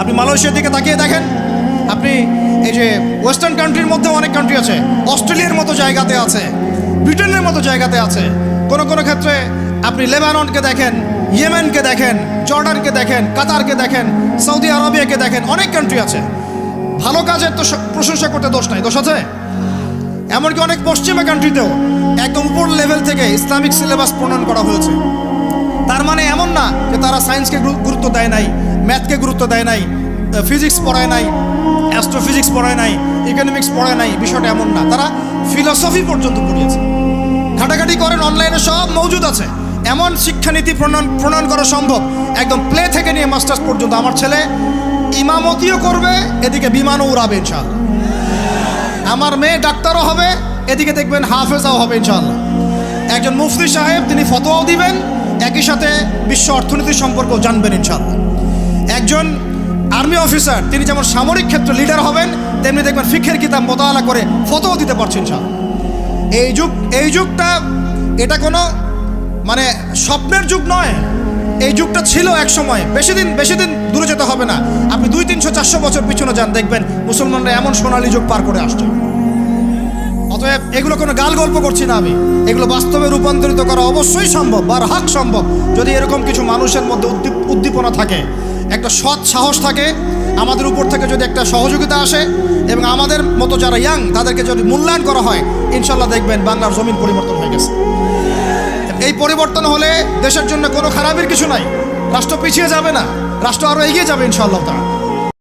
আপনি মালয়েশিয়ার দিকে তাকিয়ে দেখেন। আপনি এই যে ওয়েস্টার্ন কান্ট্রির মধ্যে অনেক কান্ট্রি আছে। অস্ট্রেলিয়ার মতো জায়গাতে আছে। ব্রিটেনের মতো জায়গাতে আছে। কোনো কোনো ক্ষেত্রে আপনি লেবাননকে দেখেন, ইয়েমেনকে দেখেন, জর্ডানকে দেখেন, কাতারকে দেখেন, সৌদি আরবিয়াকে দেখেন, অনেক কান্ট্রি আছে। ভালো কাজের তো প্রশংসা করতে দোষ নাই। দোষ আছে? এমনকি অনেক পশ্চিমা কান্ট্রিতেও একদম উপর লেভেল থেকে ইসলামিক সিলেবাস প্রণয়ন করা হয়েছে। তার মানে এমন না যে তারা সায়েন্সকে গুরুত্ব দেয় নাই। ম্যাথকে গুরুত্ব দেয় নাই ফিজিক্স পড়ায় নাই অ্যাস্ট্রোফিজিক্স পড়ায় নাই ইকোনমিক্স পড়ায় নাই, বিষয়টা এমন না। তারা ফিলসফি পর্যন্ত পড়িয়েছে। ঘাটাঘাটি করেন অনলাইনে সব মজুদ আছে। এমন শিক্ষানীতি প্রণয়ন প্রণয়ন করা সম্ভব। একদম প্লে থেকে নিয়ে মাস্টার্স পর্যন্ত আমার ছেলে ইমামতিও করবে, এদিকে বিমানও উড়াবে, ইনশাআল্লাহ। আমার মেয়ে ডাক্তারও হবে, এদিকে দেখবেন হাফেজাও হবে, ইনশাআল্লাহ। একজন মুফতি সাহেব, তিনি ফতোয়াও দিবেন, একই সাথে বিশ্ব অর্থনীতি সম্পর্কেও জানবেন, ইনশাআল্লাহ। একজন আর্মি অফিসার, তিনি যেমন সামরিক ক্ষেত্রে লিডার হবেন, তেমনি দেখবেন ফিখের কিতাব মোতালা করে ফতোও দিতে পারছেন ইনশাআল্লাহ এই যুগ, এই যুগটা, এটা কোনো মানে স্বপ্নের যুগ নয়। এই যুগটা ছিল এক সময়। বেশি দিন বেশি দিন দূরে যেতে হবে না। আপনি দুই তিনশো চারশো বছর পিছনে যান, দেখবেন মুসলমানরা এমন সোনালী যুগ পার করে আসছে। অতএব এগুলো কোনো গাল গল্প করছি না আমি। এগুলো বাস্তবে রূপান্তরিত করা অবশ্যই সম্ভব বার হাক সম্ভব। যদি এরকম কিছু মানুষের মধ্যে উদ্দীপ- উদ্দীপনা থাকে একটা সৎ সাহস থাকে, আমাদের উপর থেকে যদি একটা সহযোগিতা আসে এবং আমাদের মতো যারা ইয়াং তাদেরকে যদি মূল্যায়ন করা হয়, ইনশাল্লাহ দেখবেন বাংলার জমিন পরিবর্তন হয়ে গেছে। এই পরিবর্তন হলে দেশের জন্য কোনো খারাপের কিছু নাই। রাষ্ট্র পিছিয়ে যাবে না। রাষ্ট্র আরও এগিয়ে যাবে ইনশাআল্লাহ তারা